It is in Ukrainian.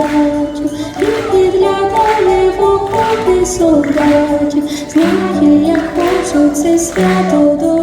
солдатів, і для далі походи солдатів, знає, як хочу це свято до.